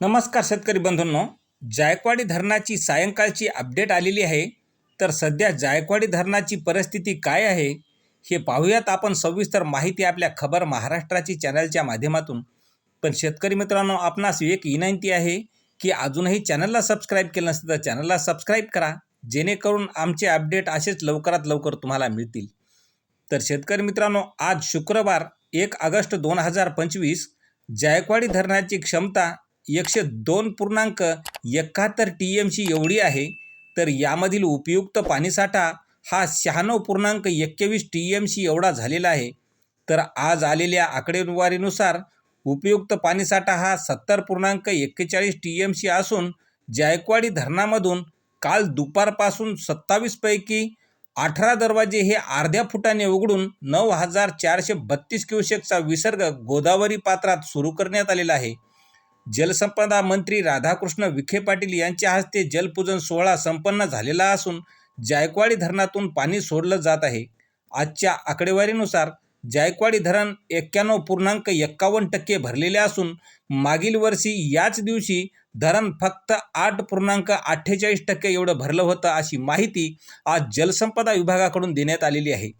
नमस्कार शेतकरी बंधूंनो जायकवाडी धरणाची सायंकाळची अपडेट आलेली आहे. तर सध्या जायकवाडी धरणाची परिस्थिती काय आहे हे पाहूयात आपण सविस्तर माहिती आपल्या खबर महाराष्ट्राची चॅनलच्या माध्यमातून. पण शेतकरी मित्रांनो आपणास एक विनंती आहे की अजूनही चॅनलला सबस्क्राईब केलं नसतं तर चॅनलला सबस्क्राईब करा जेणेकरून आमचे अपडेट असेच लवकरात लवकर तुम्हाला मिळतील. तर शेतकरी मित्रांनो आज शुक्रवार एक ऑगस्ट दोन हजार पंचवीस जायकवाडी धरणाची क्षमता एकशे दोन पूर्णांक एकाहत्तर टी एम सी एवढी आहे तर यामधील उपयुक्त पाणीसाठा हा शहाण्णव पूर्णांक एक्केवीस टी एम सी एवढा झालेला आहे. तर आज आलेल्या आकडेवारीनुसार उपयुक्त पाणीसाठा हा सत्तर पूर्णांक एक्केचाळीस टी एम सी असून जायकवाडी धरणामधून काल दुपारपासून सत्तावीसपैकी अठरा दरवाजे हे अर्ध्या फुटाने उघडून नऊ हजार चारशे बत्तीस क्युसेकचा विसर्ग गोदावरी पात्रात सुरू करण्यात आलेला आहे. जलसंपदा मंत्री राधाकृष्ण विखे पाटील यांच्या हस्ते जलपूजन सोहळा संपन्न झालेला असून जायकवाडी धरणातून पाणी सोडलं जात आहे. आजच्या आकडेवारीनुसार जायकवाडी धरण एक्क्याण्णव पूर्णांक एक्कावन्न टक्के भरलेले असून मागील वर्षी याच दिवशी धरण फक्त आठ पूर्णांक अठ्ठेचाळीस टक्के एवढं भरलं होतं अशी माहिती आज जलसंपदा विभागाकडून देण्यात आलेली आहे.